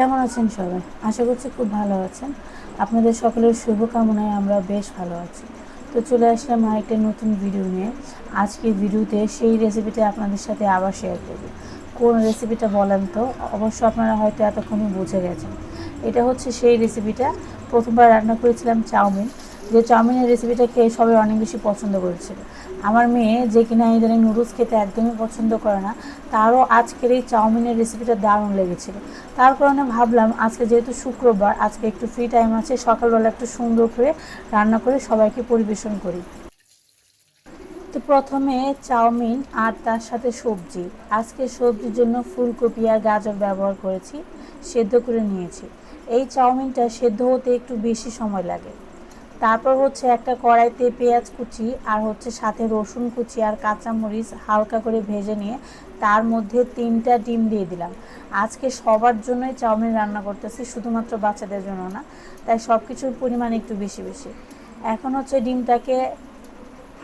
কেমন আছেন সবাই? আশা করছি খুব ভালো আছেন। আপনাদের সকলের শুভকামনায় আমরা বেশ ভালো আছি। তো চলে আসলাম আরেকটা নতুন ভিডিও নিয়ে। আজকে ভিডিওতে সেই রেসিপিটা আপনাদের সাথে আবার শেয়ার করব। কোন রেসিপিটা বলেন তো? অবশ্য আপনারা হয়তো এতক্ষণই বুঝে গেছেন। এটা হচ্ছে সেই রেসিপিটা প্রথমবার রান্না করেছিলাম চাউমিন। যে চাউমিনের রেসিপিটা খেয়ে সবাই অনেক বেশি পছন্দ করেছিল। আমার মেয়ে যে কিনা ইদানিং নুডলস খেতে একদমই পছন্দ করে না, তারও আজকের এই চাউমিনের রেসিপিটা দারুণ লেগেছিল। তার কারণে ভাবলাম আজকে যেহেতু শুক্রবার, আজকে একটু ফ্রি টাইম আছে, সকালবেলা একটু সুন্দর করে রান্না করে সবাইকে পরিবেশন করি। তো প্রথমে চাউমিন আর তার সাথে সবজি। আজকে সবজির জন্য ফুলকপি আর গাজর ব্যবহার করেছি, সেদ্ধ করে নিয়েছি। এই চাউমিনটা সেদ্ধ হতে একটু বেশি সময় লাগে। তারপর হচ্ছে একটা কড়াইতে পেঁয়াজ কুচি আর হচ্ছে সাথে রসুন কুচি আর কাঁচামরিচ হালকা করে ভেজে নিয়ে তার মধ্যে তিনটা ডিম দিয়ে দিলাম। আজকে সবার জন্যই চাউমিন রান্না করতেছি, শুধুমাত্র বাচ্চাদের জন্য না, তাই সব কিছুর পরিমাণ একটু বেশি বেশি। এখন হচ্ছে ডিমটাকে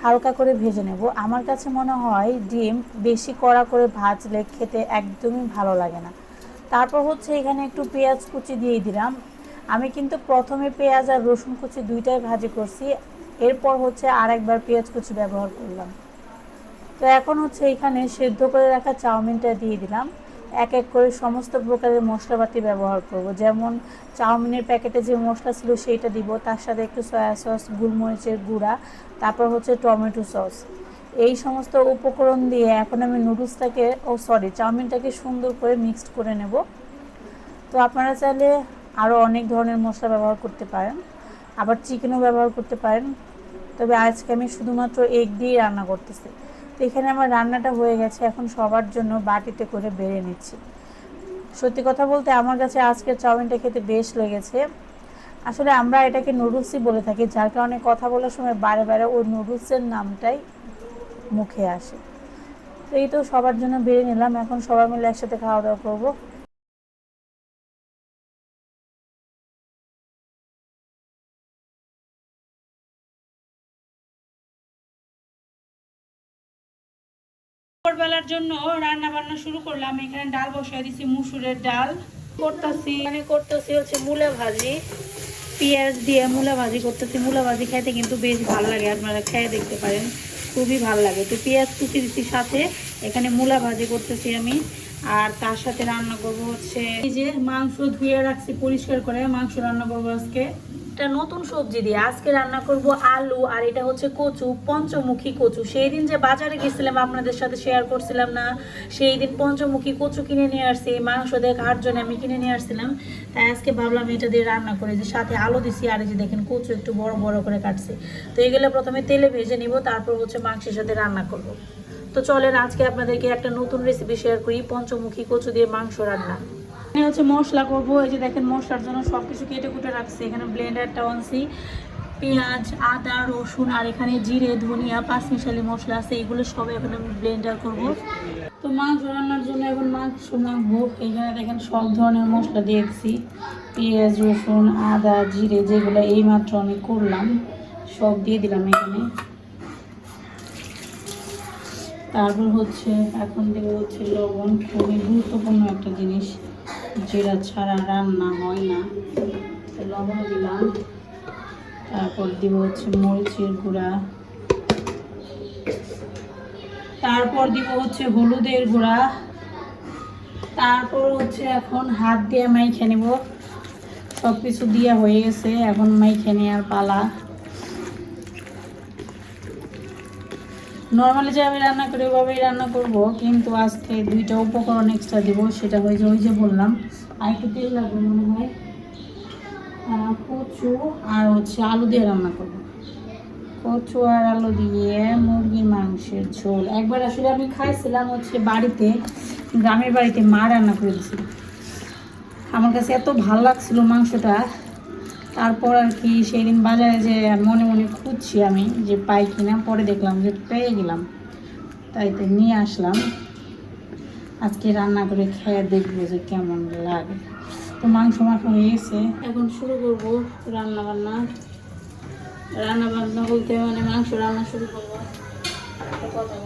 হালকা করে ভেজে নেব। আমার কাছে মনে হয় ডিম বেশি কড়া করে ভাজলে খেতে একদমই ভালো লাগে না। তারপর হচ্ছে এখানে একটু পেঁয়াজ কুচি দিয়ে দিলাম। আমি কিন্তু প্রথমে পেঁয়াজ আর রসুন কুচি দুইটাই ভাজি করছি, এরপর হচ্ছে আর একবার পেঁয়াজ কুচি ব্যবহার করলাম। তো এখন হচ্ছে এখানে সেদ্ধ করে রাখা চাউমিনটা দিয়ে দিলাম। এক এক করে সমস্ত প্রকারের মশলাপাতি ব্যবহার করব। যেমন চাউমিনের প্যাকেটে যে মশলা ছিল সেইটা দিব, তার সাথে একটু সয়া সস, গুলমরিচের গুঁড়া, তারপর হচ্ছে টমেটো সস। এই সমস্ত উপকরণ দিয়ে এখন আমি নুডলসটাকে, ও সরি, চাউমিনটাকে সুন্দর করে মিক্সড করে নেব। তো আপনারা চাইলে আরও অনেক ধরনের মশলা ব্যবহার করতে পারেন। আবার চিকেনও ব্যবহার করতে পারেন। তবে আজকে আমি শুধুমাত্র এগ দিয়েই রান্না করতেছি। তো এখানে আমার রান্নাটা হয়ে গেছে। এখন সবার জন্য বাটিতে করে বেড়ে নিচ্ছি। সত্যি কথা বলতে আমার কাছে আজকের চাউমিনটা খেতে বেশ লেগেছে। আসলে আমরা এটাকে নুডলসই বলে থাকি, যার কারণে কথা বলার সময় বারে বারে ওই নুডলসের নামটাই মুখে আসে। তো এই তো সবার জন্য বেড়ে নিলাম। এখন সবাই মিলে একসাথে খাওয়া দাওয়া করব। দুপুরবেলার জন্য রান্না বান্না শুরু করলাম। এখানে ডাল বসিয়ে দিছি, মুসুরের ডাল। করতেছি এখানে করতেছি হচ্ছে মূলা ভাজি। পেঁয়াজ দিয়ে মূলা ভাজি করতেছি। মূলা ভাজি খাইতে কিন্তু বেশ ভালো লাগে, আপনারা খেয়ে দেখতে পারেন। খুবই ভালো লাগে। তো পেঁয়াজ কুচি দিচ্ছি সাথে, এখানে মূলা ভাজি করতেছি আমি। আর তার সাথে রান্না করব হচ্ছে, এই যে মাংস ধুয়ে রাখছি পরিষ্কার করে। মাংস রান্না করব আজকে। একটা নতুন সবজি দিয়ে আজকে রান্না করব আলু, আর এটা হচ্ছে কচু, পঞ্চমুখী কচু। সেই দিন যে বাজারে গেছিলাম, আপনাদের সাথে শেয়ার করছিলাম না সেই দিন পঞ্চমুখী কচু কিনে নিয়ে আসছি, মাংস দিয়ে খাওয়ার জন্য আমি কিনে নিয়ে আসছিলাম। তাই আজকে ভাবলাম এটা দিয়ে রান্না করে, যে সাথে আলু দিছি, আর এই যে দেখেন কচু একটু বড় বড় করে কাটছি। তো এগুলো প্রথমে তেলে ভেজে নিব, তারপর হচ্ছে মাংসের সাথে রান্না করব। তো চলেন, আজকে আপনাদেরকে একটা নতুন রেসিপি শেয়ার করি, পঞ্চমুখী কচু দিয়ে মাংস রান্না। এখানে হচ্ছে মশলা করব, এই যে দেখেন মশলার জন্য সব কিছু কেটে কুটে রাখছি। এখানে ব্লেন্ডারটা আনছি পেঁয়াজ, আদা, রসুন আর এখানে জিরে, ধনিয়া, পাঁচমিশালি মশলা আছে, এগুলো সব এখন আমি ব্লেন্ডার করব। তো মাংস রান্নার জন্য এখন মাংস মাখবো। এখানে দেখেন সব ধরনের মশলা দিয়েছি। পেঁয়াজ, রসুন, আদা, জিরে যেগুলো এই মাত্র আমি করলাম, সব দিয়ে দিলাম এখানে। তারপর হচ্ছে এখন দেবো হচ্ছে লবণ, খুবই গুরুত্বপূর্ণ একটা জিনিস। যেটা ছাড়া রান্না হয় না। লবণ দিলাম। তারপর দিব হচ্ছে মরিচের গুঁড়া। তারপর দিব হচ্ছে হলুদের গুঁড়া। তারপর হচ্ছে এখন হাত দিয়ে মাইখে নেব। সব কিছু দিয়ে হয়ে গেছে, এখন মাইখে নেওয়ার পালা। নর্মালি যে আমি রান্না করি, ওভাবেই রান্না করব, কিন্তু আজকে দুইটা উপকরণ এক্সট্রা দিব, সেটা হয়ে যে ওই যে বললাম আর একটু তেল লাগবে মনে হয়। কচু আর হচ্ছে আলু দিয়ে রান্না করব। কচু আর আলু দিয়ে মুরগি মাংসের ঝোল। একবার আসলে আমি খাইছিলাম হচ্ছে বাড়িতে, গ্রামের বাড়িতে মা রান্না করে দিয়েছিল আমার কাছে এত ভালো লাগছিল মাংসটা তারপর আর কি সেই দিন বাজারে যে মনে মনে খুঁজছি আমি যে পাই কিনা, পরে দেখলাম যে পেয়ে গেলাম। তাই তো নিয়ে আসলাম। আজকে রান্না করে খেয়ে দেখব যে কেমন লাগে। তো মাংস মাখা হয়ে গেছে। এখন শুরু করব রান্না বান্না। রান্না বান্না বলতে মানে মাংস রান্না শুরু করব। কথা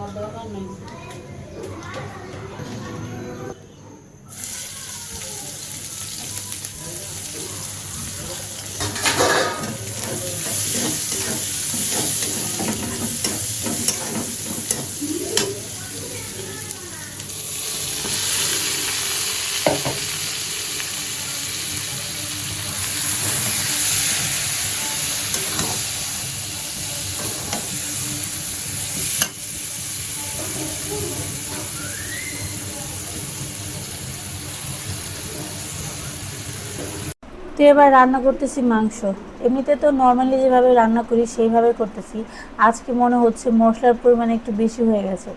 তো এবার রান্না করতেছি মাংস, এমনিতে তো নর্মালি যেভাবে রান্না করি সেইভাবে করতেছি। আজকে মনে হচ্ছে মশলার পরিমাণ একটু বেশি হয়ে গেছে।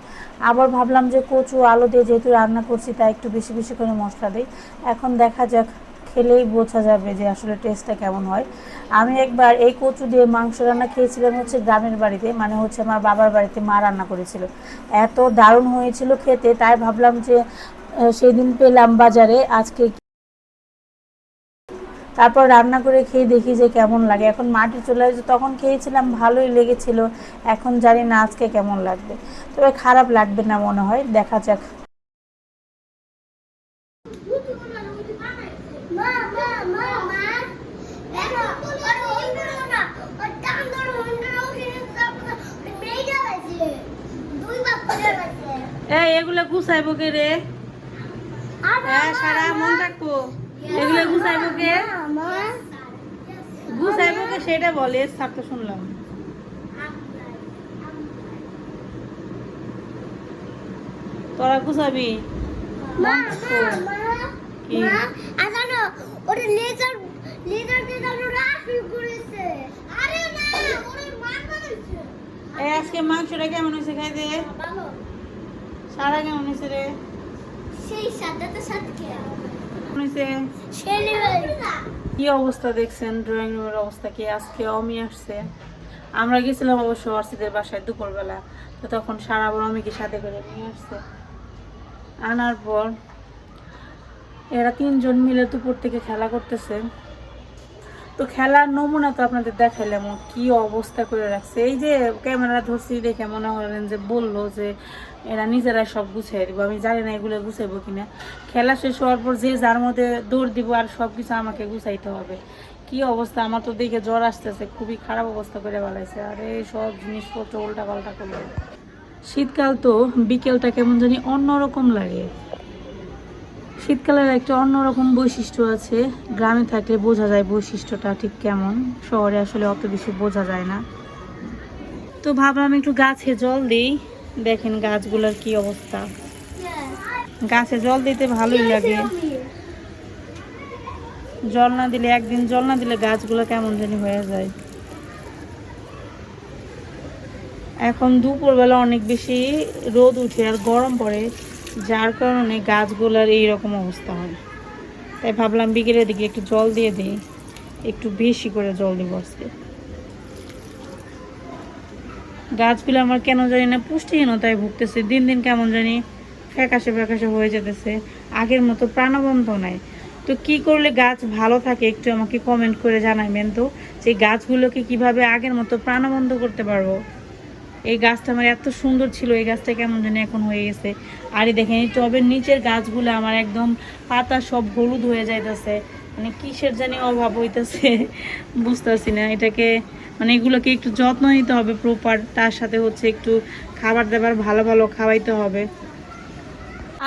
আবার ভাবলাম যে কচু আলু দিয়ে যেহেতু রান্না করছি, তাই একটু বেশি বেশি করে মশলা দিই। এখন দেখা যাক, খেলেই বোঝা যাবে যে আসলে টেস্টটা কেমন হয়। আমি একবার এই কচু দিয়ে মাংস রান্না খেয়েছিলাম হচ্ছে গ্রামের বাড়িতে মানে হচ্ছে আমার বাবার বাড়িতে মা রান্না করেছিল। এত দারুণ হয়েছিল খেতে, তাই ভাবলাম যে সেদিন পেলাম বাজারে, আজকে তারপর রান্না করে খেয়ে দেখি যে কেমন লাগে। এখন মাটি চলে আসে তখন খেয়েছিলাম ভালোই লেগেছিল। এখন জানি না আজকে কেমন লাগবে। তবে খারাপ লাগবে না মনে হয় দেখা যাক। এগুলো গুছাইবো কে রে? হ্যাঁ সারা মন রাখব এগুলো গুছাইবো কে গুছাইবো কে সেটা বলে সাপ তো শুনলাম। তোরা গুছাবি মা মা মা কি? আজানো ওরে লেজার লেজার দিয়ে জানো রাফি করেছে। আরে না ওরে বানাইছে। এই আজকে মাংসটা কেমন হয়েছে খাইতে ভালো। সারা কেমন হয়েছে রে? সেই সাদাতে সাদকে কি অবস্থা দেখছেন? ড্রয়িং রুমের অবস্থা কি? আজকে অমি আসছে। আমরা গেছিলাম অবশ্য অর্ষিদের বাসায় দুপুরবেলা। তো তখন সারা বড় অমিকে সাথে করে নিয়ে আসছে। আনার পর এরা তিনজন মিলে দুপুর থেকে খেলা করতেছে। তো খেলার নমুনা তো আপনাদের দেখাইলাম, কি অবস্থা করে রাখছে। এই যে ক্যামেরা ধরছি দেখে মনে হলেন যে বলল যে এরা নিজেরাই সব গুছিয়ে দিব। আমি জানি না এগুলো গুছাইবো কিনা। খেলা শেষ হওয়ার পর যে যার মধ্যে দৌড় দিব আর সব কিছু আমাকে গুছাইতে হবে। কি অবস্থা? আমার তো দেখে জ্বর আসতেছে, খুবই খারাপ অবস্থা করে বেলাইছে আর এই সব জিনিসপত্র উল্টা পাল্টা করল শীতকাল তো বিকেলটা কেমন জানি অন্যরকম লাগে। শীতকালের একটা অন্যরকম বৈশিষ্ট্য আছে। গ্রামে থাকলে বোঝা যায় বৈশিষ্ট্যটা ঠিক কেমন। শহরে আসলে অত বেশি বোঝা যায় না। তো ভাবলাম একটু গাছে জল দিই। দেখেন গাছগুলোর কি অবস্থা। গাছে জল দিতে ভালোই লাগে। জল না দিলে, একদিন জল না দিলে গাছগুলো কেমন জানি হয়ে যায়। এখন দুপুরবেলা অনেক বেশি রোদ উঠে আর গরম পড়ে। যার কারণে গাছগুলোর এইরকম অবস্থা হয়। তাই ভাবলাম বিকেলের দিকে একটু জল দিয়ে দিই। একটু বেশি করে জল দিব আজকে। গাছগুলো আমার কেন জানি না পুষ্টিহীনতায় ভুগতেছে। দিন দিন কেমন জানি ফ্যাকাশে ফ্যাকাশে হয়ে যেতেছে। আগের মতো প্রাণবন্ত নাই। তো কি করলে গাছ ভালো থাকে একটু আমাকে কমেন্ট করে জানাবেন তো? যে গাছগুলোকে কীভাবে আগের মতো প্রাণবন্ত করতে পারব? এই গাছটা আমার এত সুন্দর ছিল, এই গাছটা কেমন জানি এখন হয়ে গেছে। আর দেখেন, এই টবের নিচের গাছগুলো আমার একদম পাতা সব হলুদ হয়ে যাইতেছে। মানে কিসের জানি অভাব হইতেছে বুঝতেছি না। এটাকে মানে এগুলোকে একটু যত্ন নিতে হবে প্রপার তার সাথে হচ্ছে একটু খাবার দাবার ভালো ভালো খাওয়াইতে হবে।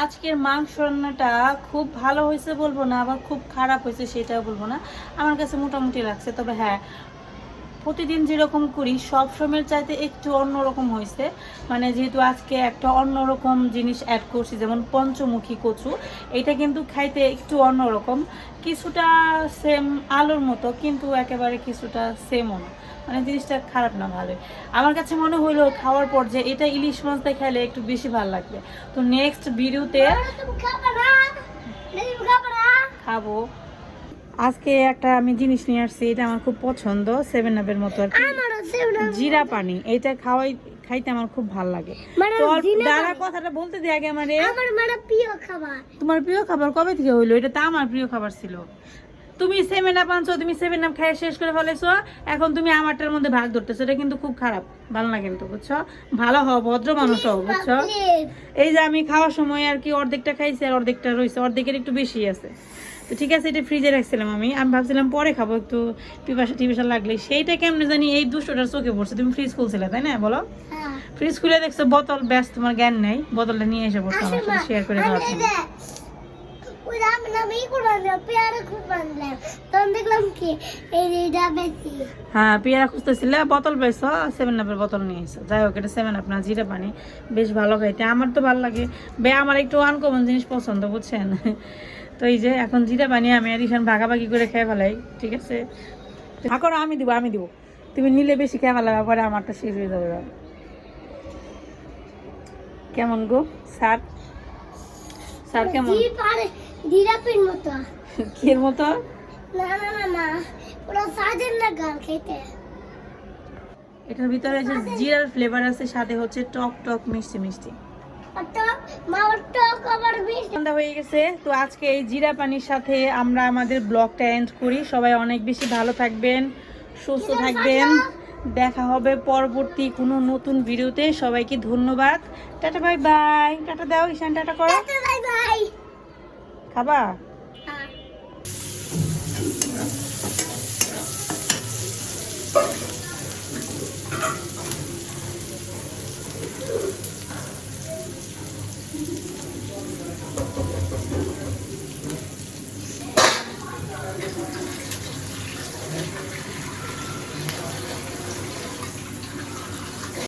আজকের মাংস রান্নাটা খুব ভালো হয়েছে বলব না, আবার খুব খারাপ হয়েছে সেটাও বলব না। আমার কাছে মোটামুটি লাগছে, তবে হ্যাঁ প্রতিদিন যেরকম করি সব সময়ের চাইতে একটু অন্যরকম হয়েছে মানে যেহেতু আজকে একটা অন্যরকম জিনিস অ্যাড করছি যেমন পঞ্চমুখী কচু এটা কিন্তু খাইতে একটু অন্যরকম। কিছুটা সেম আলুর মতো কিন্তু একেবারে কিছুটা সেমও না। মানে জিনিসটা খারাপ না ভালোই। আমার কাছে মনে হইল খাওয়ার পর যে এটা ইলিশ মাছটা খাইলে একটু বেশি ভালো লাগবে। তো নেক্সট ভিডিওতে খাব। আজকে একটা আমি জিনিস নিয়ে আসছি এটা আমার খুব পছন্দ সেভেন আপের মতো আর কি। জিরা পানি এটা খাওয়াই খাইতে আমার খুব ভালো লাগে। তো দাঁড়া কথাটা বলতে দে আগে আমারে। আমার প্রিয় খাবার। তোমার প্রিয় খাবার কবে থেকে হইল? এটা তো আমার প্রিয় খাবার ছিল। তুমি সেভেন আপ আনছো তুমি সেভেন আপ খাই শেষ করে ফেলেছো। এখন তুমি আমারটার মধ্যে ভাগ ধরতেছো এটা কিন্তু খুব খারাপ ভালো না কিন্তু বুঝছ? ভালো হও ভদ্র মানুষ হও বুঝছ? এই যে আমি খাওয়ার সময় আর কি অর্ধেকটা খাইছি আর অর্ধেকটা রয়েছে অর্ধেকের একটু বেশি আছে। তো ঠিক আছে এটা ফ্রিজে রাখছিলাম আমি। আমি ভাবছিলাম পরে খাব একটু পিপাসা টিপাসা লাগলে। সেইটা কেমনে জানি এই দুশোটার চোখে পড়ছে। তুমি ফ্রিজ খুলছিলে তাই না? বলো। হ্যাঁ। ফ্রিজ খুলে দেখছ বোতল ব্যাস তোমার জ্ঞান নেই। বোতলটা নিয়ে এসে পড়ছো আমার সাথে শেয়ার করে জন্য। বেশি। হ্যাঁ পেয়ারা খুঁজতেছিলে বোতল পেয়েছ সেভেন আপের বোতল নিয়ে এসো। যাই হোক এটা সেভেন আপ না জিরা পানি বেশ ভালো খাইতে। আমার তো ভালো লাগে। বে আমার একটু আনকমন জিনিস পছন্দ বুঝছেন? তো এই যে এখন জিরা বানিয়ে আমি আর ঈশান ভাগাভাগি করে খেয়ে ফেলাই ঠিক আছে? এখন আমি দিব আমি দিব। তুমি নিলে বেশি খেয়ে ফেলাবে পরে আমারটা শেষ হয়ে যাবে। কেমন গো? স্যার? স্যার কেমন? মতো। কি মতো? না না না না। ওরা সাজেন না গান খেতে। এটার ভিতরে যে জিরার ফ্লেভার আছে সাথে হচ্ছে টক টক মিষ্টি মিষ্টি। সন্ধ্যা হয়ে গেছে তো আজকে এই জিরা পানির সাথে আমরা আমাদের ব্লগটা এন্ড করি। সবাই অনেক বেশি ভালো থাকবেন সুস্থ থাকবেন। দেখা হবে পরবর্তী কোনো নতুন ভিডিওতে। সবাইকে ধন্যবাদ। টাটা বাই বাই টাটা দাও ঈশান টাটা করো। খাবা?